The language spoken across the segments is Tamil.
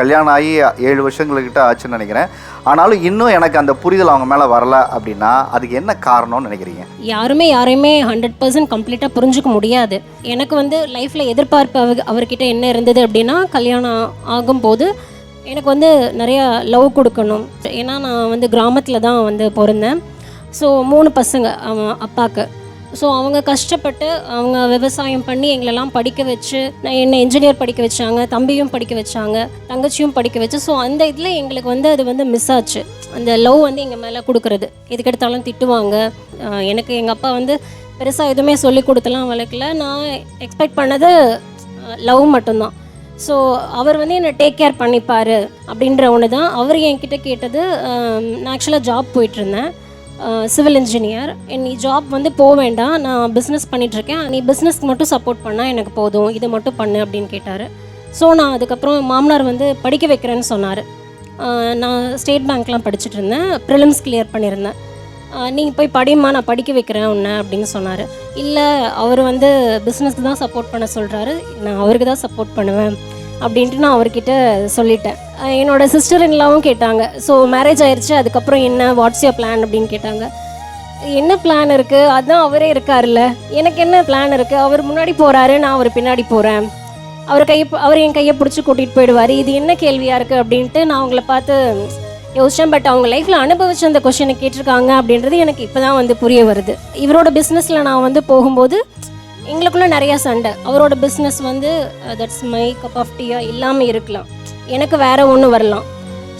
கல்யாணம் ஆகி ஏழு வருஷங்கள்கிட்ட ஆச்சுன்னு நினைக்கிறேன். ஆனாலும் இன்னும் எனக்கு அந்த புரிதல் அவங்க மேலே வரல அப்படின்னா அதுக்கு என்ன காரணம்னு நினைக்கிறீங்க? யாருமே யாரையுமே ஹண்ட்ரட் பர்சன்ட் கம்ப்ளீட்டாக புரிஞ்சுக்க முடியாது. எனக்கு வந்து லைஃப்பில் எதிர்பார்ப்பு அவ அவர்கிட்ட என்ன இருந்தது அப்படின்னா கல்யாணம் ஆகும்போது எனக்கு வந்து நிறையா லவ் கொடுக்கணும். ஏன்னா நான் வந்து கிராமத்தில் தான் வந்து பிறந்தேன். ஸோ மூணு பசங்க அவன் அப்பாவுக்கு ஸோ அவங்க கஷ்டப்பட்டு அவங்க விவசாயம் பண்ணி எங்களெல்லாம் படிக்க வச்சு நான் என்னை இன்ஜினியர் படிக்க வச்சாங்க தம்பியும் படிக்க வச்சாங்க தங்கச்சியும் படிக்க வச்சு. ஸோ அந்த இதில் எங்களுக்கு வந்து அது வந்து மிஸ் ஆச்சு. அந்த லவ் வந்து எங்கள் மேலே கொடுக்குறது. எதுக்கெடுத்தாலும் திட்டுவாங்க. எனக்கு எங்கள் அப்பா வந்து பெருசாக எதுவுமே சொல்லி கொடுத்தலாம் வளர்க்கல. நான் எக்ஸ்பெக்ட் பண்ணது லவ் மட்டும்தான். ஸோ அவர் வந்து என்னை டேக் கேர் பண்ணிப்பார் அப்படின்ற ஒன்று தான் அவர் என்கிட்ட கேட்டது நான் ஆக்சுவலாக ஜாப் போயிட்டுருந்தேன் சிவில் இன்ஜினியர் நீ ஜாப் வந்து போக வேண்டாம். நான் பிஸ்னஸ் பண்ணிகிட்ருக்கேன் நீ பிஸ்னஸ்க்கு மட்டும் சப்போர்ட் பண்ணால் எனக்கு போதும். இதை மட்டும் பண்ணு அப்படின்னு கேட்டார். ஸோ நான் அதுக்கப்புறம் மாமனார் வந்து படிக்க வைக்கிறேன்னு சொன்னார். நான் ஸ்டேட் பேங்க்லாம் படிச்சுட்டு இருந்தேன். ப்ரிலிம்ஸ் கிளியர் பண்ணியிருந்தேன். நீங்கள் போய் படிம்மா. நான் படிக்க வைக்கிறேன் உன்னை அப்படின்னு சொன்னார். இல்லை அவர் வந்து பிஸ்னஸ்க்கு தான் சப்போர்ட் பண்ண சொல்கிறாரு நான் அவருக்கு தான் சப்போர்ட் பண்ணுவேன். அப்படின்ட்டு நான் அவர்கிட்ட சொல்லிட்டேன். என்னோட சிஸ்டர் இன்லாவும் கேட்டாங்க. ஸோ மேரேஜ் ஆயிடுச்சு அதுக்கப்புறம் என்ன வாட்ஸ் யோர் பிளான் அப்படின்னு கேட்டாங்க. என்ன பிளான் இருக்குது அதுதான் அவரே இருக்கார்ல எனக்கு என்ன பிளான் இருக்குது அவர் முன்னாடி போகிறாரு நான் அவர் பின்னாடி போகிறேன் அவர் கையை அவர் என் கையை பிடிச்சி கூட்டிகிட்டு போயிடுவார். இது என்ன கேள்வியாக இருக்குது அப்படின்ட்டு நான் அவங்கள பார்த்து யோசித்தேன் பட் அவங்க லைஃப்பில் அனுபவிச்ச அந்த கொஷனை கேட்டிருக்காங்க அப்படின்றது எனக்கு இப்போ தான் வந்து புரிய வருது. இவரோட பிஸ்னஸில் நான் வந்து போகும்போது எங்களுக்குள்ளே நிறையா சண்டை. அவரோட பிஸ்னஸ் வந்து தட்ஸ் மை கப் ஆஃப் டீயா இல்லாமல் இருக்கலாம். எனக்கு வேறு ஒன்று வரலாம்.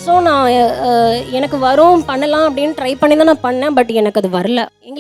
ஸோ நான் uh, எனக்கு வரும் பண்ணலாம் அப்படின்னு ட்ரை பண்ணி தான் நான் பண்ணேன் பட் எனக்கு அது வரல. எங்களுக்கு